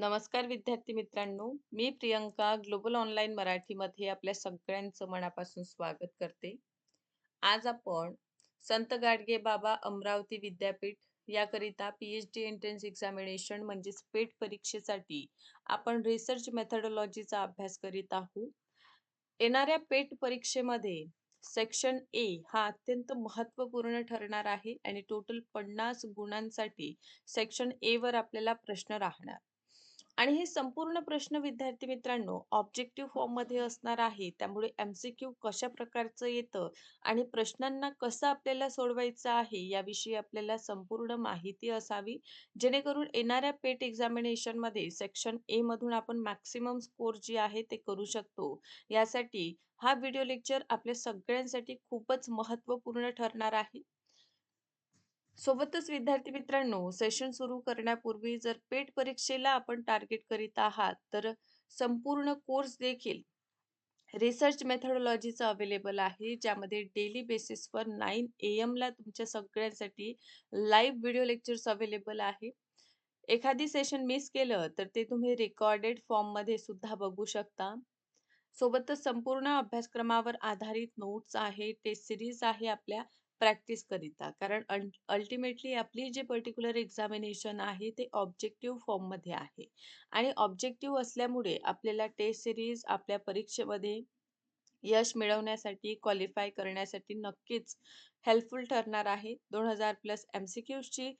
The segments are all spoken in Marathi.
नमस्कार विद्यार्थी मित्रांनो. मी प्रियंका ग्लोबल ऑनलाईन मराठीमध्ये आपल्या सगळ्यांचं मनापासून स्वागत करते. आज आपण संत गाडगे बाबा अमरावती विद्यापीठ याकरिता P H D entrance examination म्हणजेच पेट परीक्षेसाठी आपण रिसर्च मेथडॉलॉजीचा अभ्यास करीत आहोत. येणाऱ्या पेट परीक्षेमध्ये सेक्शन ए हा अत्यंत महत्त्वपूर्ण ठरणार आहे आणि टोटल पन्नास गुणांसाठी सेक्शन ए वर आपल्याला प्रश्न राहणार. आणि हे संपूर्ण प्रश्न विद्यार्थी मित्रांनो ऑब्जेक्टिव्ह फॉर्ममध्ये असणार आहे. त्यामुळे एमसीक्यू कशा प्रकारचं येतं आणि प्रश्नांना कसं आपल्याला सोडवायचं आहे याविषयी आपल्याला संपूर्ण माहिती असावी. जेणेकरून येणाऱ्या पेट एक्झामिनेशनमध्ये सेक्शन ए मधून आपण मॅक्सिमम स्कोर जे आहे ते करू शकतो. यासाठी हा व्हिडिओ लेक्चर आपल्या सगळ्यांसाठी खूपच महत्त्वपूर्ण ठरणार आहे. सोबतच विद्यार्थी मित्रांनो सेशन सुरू करण्यापूर्वी जर पेट परीक्षेला आपण टार्गेट करीत आहात तर संपूर्ण कोर्स देखील रिसर्च मेथडॉलॉजीचा अवेलेबल आहे ज्यामध्ये डेली बेसिसवर नाईन ए एमला तुमच्या सगळ्यांसाठी लाईव्ह व्हिडिओ लेक्चर्स अवेलेबल आहे. एखादी सेशन मिस केलं तर ते तुम्ही रेकॉर्डेड फॉर्ममध्ये सुद्धा बघू शकता. सोबतच संपूर्ण अभ्यासक्रमावर आधारित नोट्स आहे टेस्ट सिरीज आहे आपल्या. प्रॅक्टिस करिता. कारण अल्टिमेटली आपली जे पर्टिक्युलर एक्झामिनेशन आहे ते ऑब्जेक्टिव्ह फॉर्ममध्ये आहे. आणि ऑब्जेक्टिव्ह असल्यामुळे आपल्याला टेस्ट सिरीज आपल्या परीक्षेमध्ये यश मिळवण्यासाठी क्वालिफाय करण्यासाठी नक्कीच हेल्पफुल ठरणार आहे. दोन हजार प्लस एम सी ची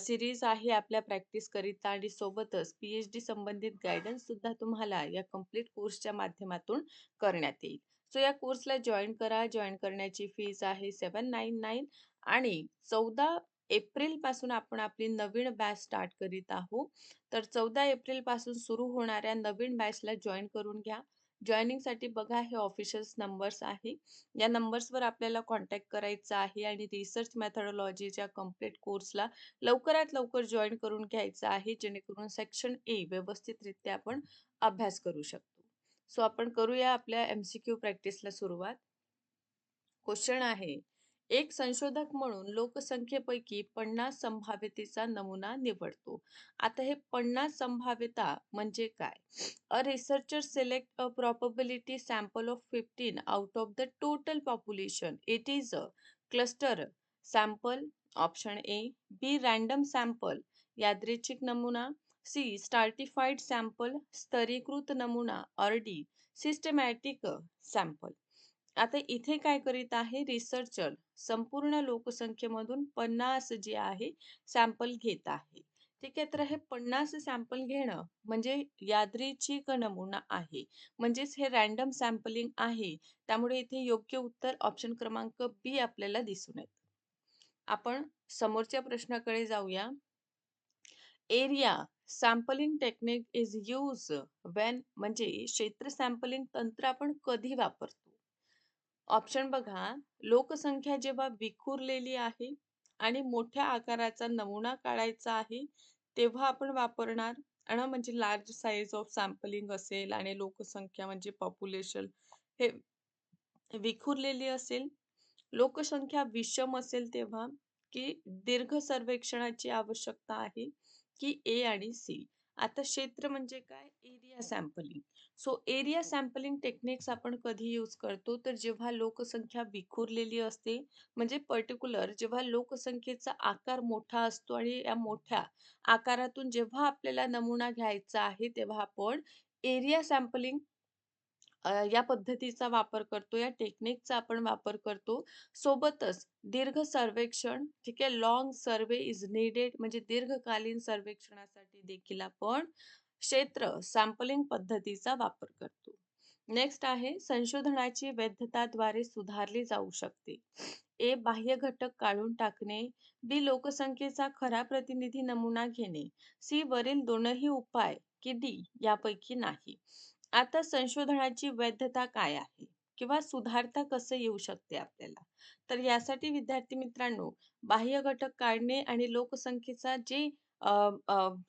सिरीज आहे आपल्या प्रॅक्टिसकरिता आणि सोबतच पीएच डी संबंधित गायडन्स सुद्धा तुम्हाला या कंप्लीट कोर्सच्या माध्यमातून करण्यात येईल. सो या कोर्सला जॉईन करा. जॉईन करण्याची फीज आहे सेवन नाईन नाईन आणि चौदा एप्रिलपासून आपण आपली नवीन बॅच स्टार्ट करीत आहोत. तर चौदा एप्रिलपासून सुरू होणाऱ्या नवीन बॅचला जॉईन करून घ्या. जॉईनिंगसाठी बघा हे ऑफिशियल्स नंबर्स आहे. या नंबर्सवर आपल्याला कॉन्टॅक्ट करायचा आहे आणि रिसर्च मॅथडॉलॉजीच्या कंप्लीट कोर्सला लवकरात लवकर जॉईन करून घ्यायचं आहे जेणेकरून सेक्शन ए व्यवस्थितरित्या आपण अभ्यास करू शकतो. सो आपण करूया आपल्या एम सी क्यू प्रॅक्टिसला सुरुवात. क्वेश्चन आहे एक संशोधक म्हणून लोकसंख्येपैकी पन्नास संभाव्यतेचा नमुना निवडतो. आता हे पन्नास संभाव्यता म्हणजे काय? A researcher select a probability sample of fifteen out of the total population it is a cluster sample option A B random sample यादृच्छिक नमुना. सी स्टार्टिफाईड सॅम्पल स्तरीकृत नमुना ऑर डी सिस्टमॅटिक सॅम्पल. आता इथे काय करीत आहे रिसर्चर संपूर्ण लोकसंख्येमधून पन्नास जे आहे सॅम्पल घेत आहे. ठीक आहे तर हे पन्नास सॅम्पल घेणं म्हणजे यादरीचिक नमुना आहे. म्हणजेच हे रॅन्डम सॅम्पलिंग आहे. त्यामुळे इथे योग्य उत्तर ऑप्शन क्रमांक बी आपल्याला दिसून येत. आपण समोरच्या प्रश्नाकडे जाऊया. Area sampling technique is use when म्हणजे क्षेत्र सॅम्पलिंग तंत्र आपण कधी वापरतो. ऑप्शन बघा लोकसंख्या जेव्हा विखुरलेली आहे आणि मोठ्या आकाराचा नमुना काढायचा आहे तेव्हा आपण वापरणार आणि म्हणजे लार्ज साईज ऑफ सॅम्पलिंग असेल आणि लोकसंख्या म्हणजे पॉप्युलेशन हे विखुरलेली असेल. लोकसंख्या विषम असेल तेव्हा की दीर्घ सर्वेक्षणाची आवश्यकता आहे. की ए आणि सी आता क्षेत्र म्हणजे काय? Area sampling so area sampling techniques आपण कधी यूज करतो? तर जेव्हा लोकसंख्या विखुरलेली असते म्हणजे पर्टिक्युलर जेव्हा लोकसंख्येचा आकार मोठा असतो आणि या मोठ्या आकारातून जेव्हा आपल्याला नमुना घ्यायचा आहे तेव्हा आपण एरिया सॅम्पलिंग या पद्धतीचा वापर करतो या टेक्निकचा आपण वापर करतो. सोबतच दीर्घ सर्वेक्षण ठीक आहे लॉंग सर्वे इज नीडेड म्हणजे दीर्घकालीन सर्वेक्षणासाठी देखील आपण क्षेत्र सॅम्पलिंग पद्धतीचा वापर करतो. नेक्स्ट आहे संशोधनाची वैधताद्वारे सुधारली जाऊ शकते. ए बाह्य घटक काढून टाकणे बी लोकसंख्येचा खरा प्रतिनिधी नमुना घेणे सी वरील दोनही उपाय की डी यापैकी नाही. आता संशोधनाची वैधता काय आहे? किंवा सुधारता कसं येऊ शकते आपल्याला? तर यासाठी विद्यार्थी मित्रांनो बाह्य घटक काढणे आणि लोकसंख्येचा जे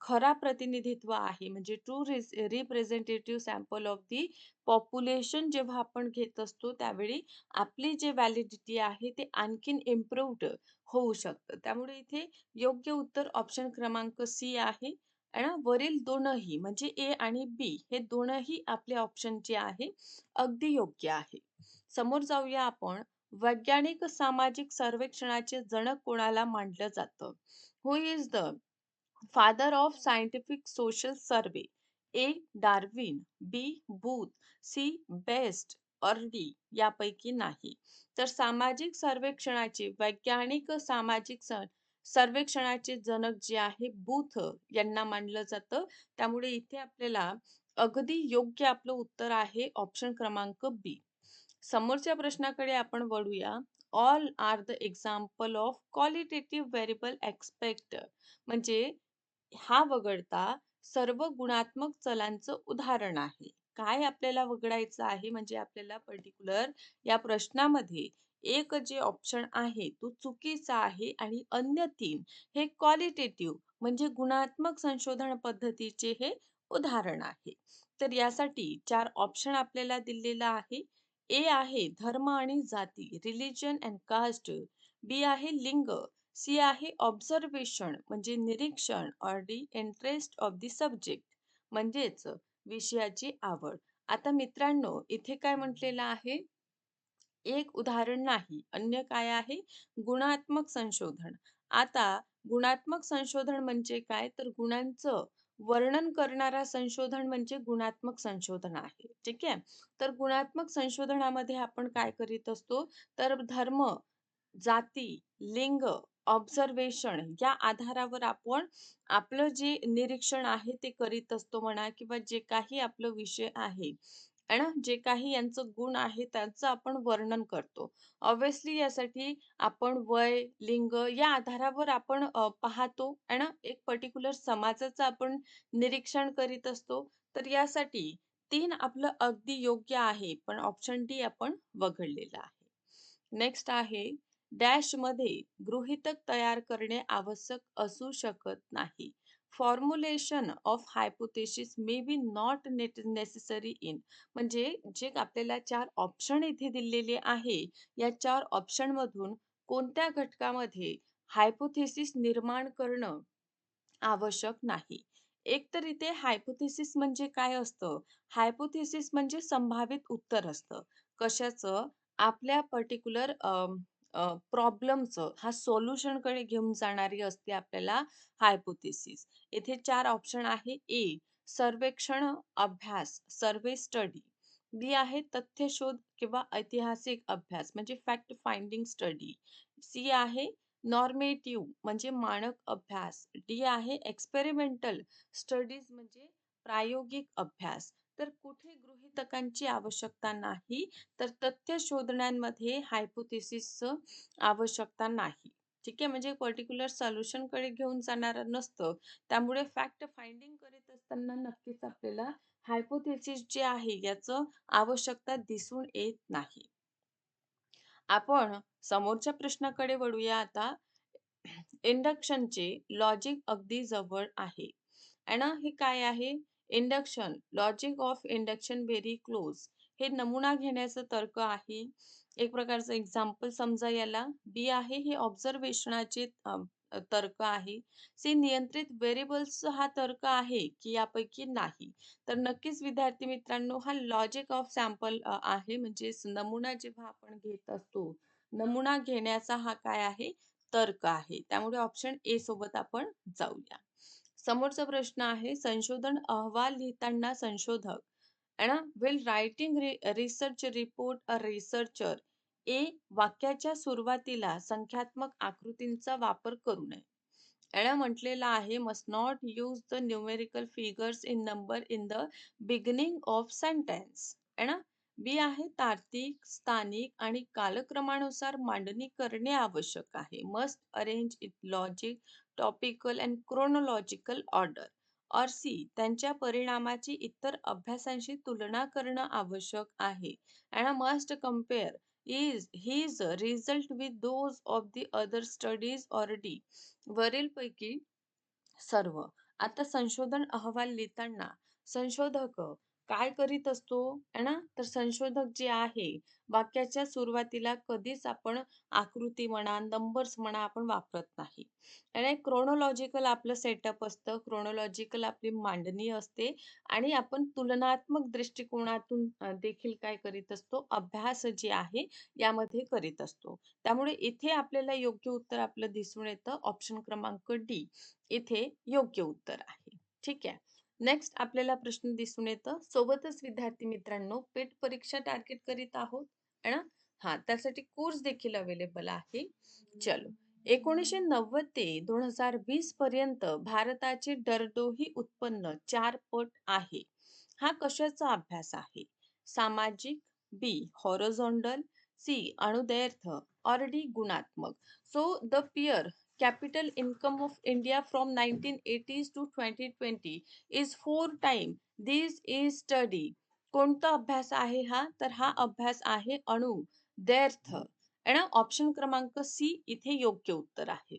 खरा प्रतिनिधित्व आहे म्हणजे true representative sample of the population जेव्हा आपण घेत असतो त्यावेळी आपली जे व्हॅलिडिटी आहे ते आणखीन इम्प्रूव्ड होऊ शकतं. त्यामुळे इथे योग्य उत्तर ऑप्शन क्रमांक सी आहे. आहे ना? वरील दोनही म्हणजे ए आणि बी हे दोनही आपले ऑप्शन जे आहे अगदी योग्य आहे. समोर जाऊया आपण. वैज्ञानिक सामाजिक सर्वेक्षणाचे जनक कोणाला मांडलं जातं? Who is the father of scientific social survey A Darwin B Booth C Best or D यापैकी नाही. तर सामाजिक सर्वेक्षणाचे वैज्ञानिक सामाजिक सर्वेक्षणाचे जनक जे आहे बूथ यांना मानलं जातं. त्यामुळे इथे आपल्याला अगदी योग्य आपलं उत्तर आहे ऑप्शन क्रमांक बी समोरच्या प्रश्नाकडे आपण वळूया. All are the example of qualitative variable expect म्हणजे हा वगळता सर्व गुणात्मक चलांचं उदाहरण आहे. काय आपल्याला वगळायचं आहे? म्हणजे आपल्याला पर्टिक्युलर या प्रश्नामध्ये एक जे ऑप्शन आहे तो चुकीचा आहे आणि अन्य तीन हे क्वालिटेटिव्ह म्हणजे गुणात्मक संशोधन पद्धतीचे हे उदाहरण आहे. तर यासाठी चार ऑप्शन आपल्याला दिलेला आहे. ए आहे धर्म आणि जाती रिलिजन अँड कास्ट बी आहे लिंग. सी आहे ऑब्झर्वेशन म्हणजे निरीक्षण or D interest of the subject म्हणजेच विषयाची आवड. आता मित्रांनो इथे काय म्हटलेलं आहे? एक उदाहरण नाही अन्य काय आहे? गुणात्मक संशोधन. आता गुणात्मक संशोधन म्हणजे काय? तर गुणांचं वर्णन करणारा संशोधन म्हणजे गुणात्मक संशोधन आहे. ठीक आहे? तर गुणात्मक संशोधनामध्ये आपण काय करीत असतो? तर धर्म जाती लिंग ऑब्झर्वेशन या आधारावर आपण आपलं जे निरीक्षण आहे ते करीत असतो म्हणा किंवा जे काही आपलं विषय आहे. आहे ना? जे काही यांचं गुण आहे त्यांचं आपण वर्णन करतो. ऑब्विसली यासाठी आपण वय लिंग या आधारावर आपण पाहतो आहे ना? एक पर्टिक्युलर समाजाचं आपण निरीक्षण करीत असतो. तर यासाठी तीन आपलं अगदी योग्य आहे पण ऑप्शन डी आपण वगळलेलं आहे. नेक्स्ट आहे डॅशमध्ये गृहितक तयार करणे आवश्यक असू शकत नाही. Formulation of hypothesis may be not net necessary in म्हणजे जे आपल्याला चार ऑप्शन इथे दिलेले आहे या चार ऑप्शन मधून कोणत्या घटकामध्ये हायपोथेसिस निर्माण करणं आवश्यक नाही. एक तर इथे हायपोथेसिस म्हणजे काय असतं? हायपोथेसिस म्हणजे संभावित उत्तर असतं. कशाचं? आपल्या पर्टिक्युलर प्रॉब्लेमचं हा सोल्युशनकडे घेऊन जाणारी असते आपल्याला हायपोथेसिस. येथे चार ऑप्शन आहे. ए सर्वेक्षण अभ्यास सर्वे स्टडी. बी आहे तथ्य शोध किंवा ऐतिहासिक अभ्यास म्हणजे फॅक्ट फाइंडिंग स्टडी. सी आहे नॉर्मेटिव्ह म्हणजे मानक अभ्यास. डी आहे एक्सपेरिमेंटल स्टडीज म्हणजे प्रायोगिक अभ्यास. तर कुठे गृहितकांची आवश्यकता नाही तर तथ्य शोधण्यामध्ये हायपोथेसिस आवश्यकता नाही. ठीक आहे? म्हणजे पर्टिक्युलर सोल्युशनकडे घेऊन जाणार नसतं. त्यामुळे फॅक्ट फाइंडिंग करीत असताना नक्कीच आपल्याला हायपोथेसिस जे आहे याचं आवश्यकता दिसून येत नाही. आपण समोरच्या प्रश्नाकडे वळूया आता. इंडक्शनचे लॉजिक अगदी जवळ आहे. आणि हे काय आहे? Induction logic of induction very close. हे नमुना घेण्याचं तर्क आहे. एक प्रकारचं एक्झाम्पल समजा याला. बी आहे हे ऑब्झर्वेशनाचे तर्क आहे. सी नियंत्रित व्हेरिएबल्स हा तर्क आहे की यापैकी नाही. तर नक्कीच विद्यार्थी मित्रांनो हा लॉजिक ऑफ सॅम्पल आहे. म्हणजे नमुना जेव्हा आपण घेत असतो नमुना घेण्याचा हा काय आहे? तर्क आहे. त्यामुळे ऑप्शन ए सोबत आपण जाऊया. समोरचा प्रश्न आहे संशोधन अहवाल लिहिताना संशोधक. Will writing research report a researcher a वाक्याच्या सुरुवातीला संख्यात्मक आकृतींचा वापर करू नये. याला म्हटलेला आहे must not use the numerical figures in number in the beginning of sentence ना बी आहे तार्किक स्थानिक आणि कालक्रमानुसार मांडणी करणे आवश्यक आहे. Must arrange it logic topical and chronological order or C त्यांच्या परिणामाची इतर अभ्यासांशी तुलना करणं आवश्यक आहे. And must compare is his result with those of the other studies or D वरीलपैकी सर्व. आता संशोधन अहवाल लिहिताना संशोधक काय करीत असतो है ना? तर संशोधक जे आहे वाक्याच्या सुरुवातीला कधीच आपण आकृती म्हणा नंबर्स म्हणा आपण वापरत नाही. आणि क्रोनोलॉजिकल आपलं सेटअप असतं क्रोनोलॉजिकल आपली मांडणी असते आणि आपण तुलनात्मक दृष्टिकोनातून देखील काय करीत असतो अभ्यास जे आहे यामध्ये करीत असतो. त्यामुळे इथे आपल्याला योग्य उत्तर आपलं दिसून येतं ऑप्शन क्रमांक डी इथे योग्य उत्तर आहे. ठीक आहे? नेक्स्ट आपल्याला प्रश्न दिसून येतं सोबतच विद्यार्थी मित्रांनो पेट परीक्षा टार्गेट करीत आहोत है ना हा त्यासाठी कोर्स देखील अवेलेबल आहे. चलो एकोणीसशे नव्वद ते दोन हजार वीस पर्यंत भारताचे दरडोही उत्पन्न चार पट आहे. हा कशाचा अभ्यास आहे? सामाजिक B horizontal C अणुदैर्थ or D गुणात्मक. So the per capital income of India from 1980s to 2020 is four time. This is study. कोणता अभ्यास आहे हा? तर हा अभ्यास आहे अणु देर्थ आणि ऑप्शन क्रमांक सी इथे योग्य उत्तर आहे.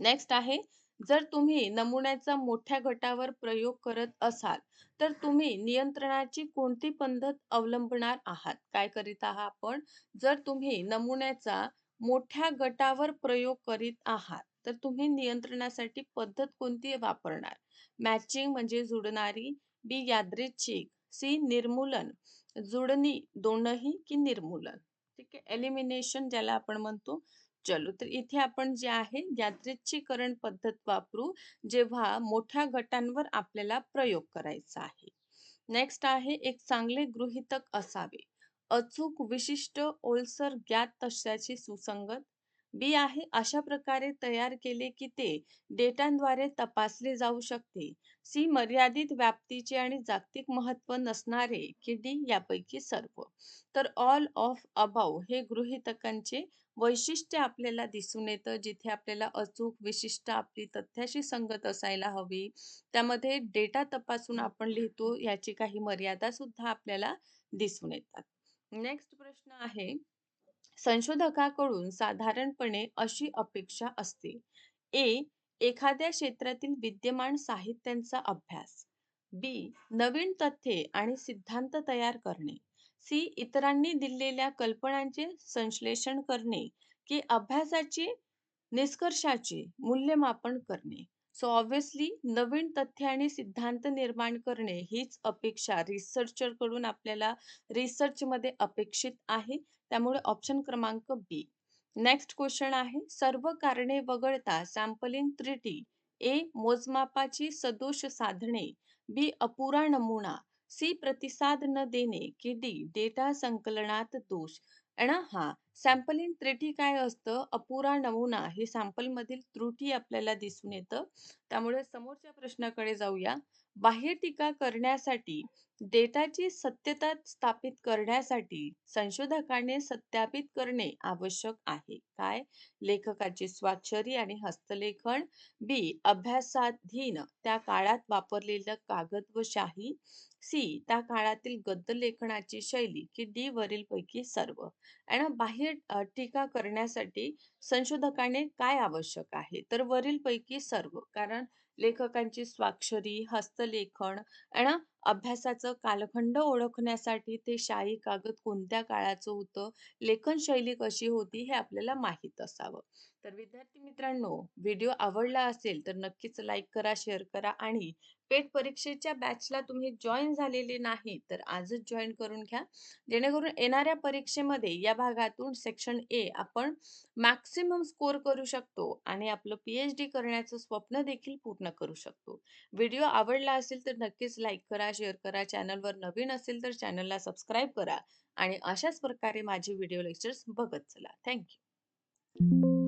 नेक्स्ट आहे जर तुम्ही नमुन्याचा मोठ्या गटावर प्रयोग करत असाल तर तुम्ही नियंत्रणाची कोणती पद्धत अवलंबणार आहात? काय करीत आहात आपण? जर तुम्ही नमुन्याचा मोठ्या गटावर प्रयोग करीत आहात. तर तुम्ही नियंत्रणासाठी पद्धत कोणती वापरणार? मॅचिंग म्हणजे जुडणारी बी यादृच्छिक सी निर्मूलन जुडणी दोनही की निर्मूलन? ठीक आहे एलिमिनेशन ज्याला आपण म्हणतो. चलो तर इथे आपण जे आहे यादृच्छीकरण पद्धत वापरू जेव्हा मोठ्या गटांवर आपल्याला प्रयोग करायचा आहे. नेक्स्ट आहे एक चांगले गृहितक असावे. अचूक विशिष्ट ओलसर ज्ञात तशाची सुसंगत. बी आहे अशा प्रकारे तयार केले की ते डेटांद्वारे तपासले जाऊ शकते. सी मर्यादित व्याप्तीचे आणि जागतिक महत्त्व नसणारे की डी यापैकी सर्व. तर ऑल ऑफ अबाव हे गृहितकांचे वैशिष्ट्य आपल्याला दिसून येतं जिथे आपल्याला अचूक विशिष्ट आपली तथ्याशी संगत असायला हवी. त्यामध्ये डेटा तपासून आपण लिहितो याची काही मर्यादा सुद्धा आपल्याला दिसून येतात. नेक्स्ट प्रश्न आहे संशोधकाकडून साधारणपणे अशी अपेक्षा असते. ए एखाद्या क्षेत्रातील विद्यमान साहित्यांचा अभ्यास. बी नवीन तथ्ये आणि सिद्धांत तयार करणे. सी इतरांनी दिलेल्या कल्पनांचे संश्लेषण करणे की अभ्यासाचे निष्कर्षाचे मूल्यमापन करणे. सो ऑब्व्हियसली नवीन तथ्य आणि सिद्धांत निर्माण करणे हीच अपेक्षा रिसर्चरकडून आपल्याला रिसर्च मध्ये अपेक्षित आहे. त्यामुळे ऑप्शन क्रमांक बी नेक्स्ट क्वेश्चन आहे सर्व कारणे वगळता सॅम्पलिंग त्रुटी ए मोजमापाची सदोष साधणे बी अपुरा नमुना सी प्रतिसाद न देणे की डी डेटा संकलनात दोष. आणि हा सॅम्पलिंग त्रुटी काय असतं? अपुरा नमुना हे सॅम्पल मधील त्रुटी आपल्याला दिसून येतं. त्यामुळे समोरच्या प्रश्नाकडे जाऊया. बाह्य टीका करण्यासाठी डेटाची सत्यता स्थापित करण्यासाठी संशोधकाने सत्यापित करणे आवश्यक आहे. काय? लेखकाची स्वाक्षरी आणि हस्तलेखन बी अभ्यासाधीन त्या काळात वापरलेलं कागद व शाही सी त्या काळातील गद्य लेखनाची शैली की डी वरील पैकी सर्व. आणि बाह्य टीका करण्यासाठी संशोधकाने काय आवश्यक आहे? तर वरील पैकी सर्व कारण लेखकांची स्वाक्षरी हस्तलेखन आणि अभ्यासाचं कालखंड ओळखण्यासाठी ते शाही कागद कोणत्या काळाचं होतं? लेखन शैली कशी होती? हे आपल्याला माहीत असावं. तर विद्यार्थी मित्रांनो व्हिडिओ आवडला असेल तर नक्कीच लाईक करा शेअर करा आणि पेट परीक्षेच्या बॅचला तुम्ही जॉईन झालेले नाही तर आजच जॉईन करून घ्या. जेणेकरून येणाऱ्या परीक्षेमध्ये या भागातून सेक्शन ए आपण मॅक्सिमम स्कोर करू शकतो आणि आपलं पीएच डी करण्याचं स्वप्न देखील पूर्ण करू शकतो. व्हिडिओ आवडला असेल तर नक्कीच लाईक करा शेअर करा चॅनलवर नवीन असेल तर चॅनलला सबस्क्राईब करा आणि अशाच प्रकारे माझे व्हिडिओ लेक्चर्स बघत चला. थँक्यू.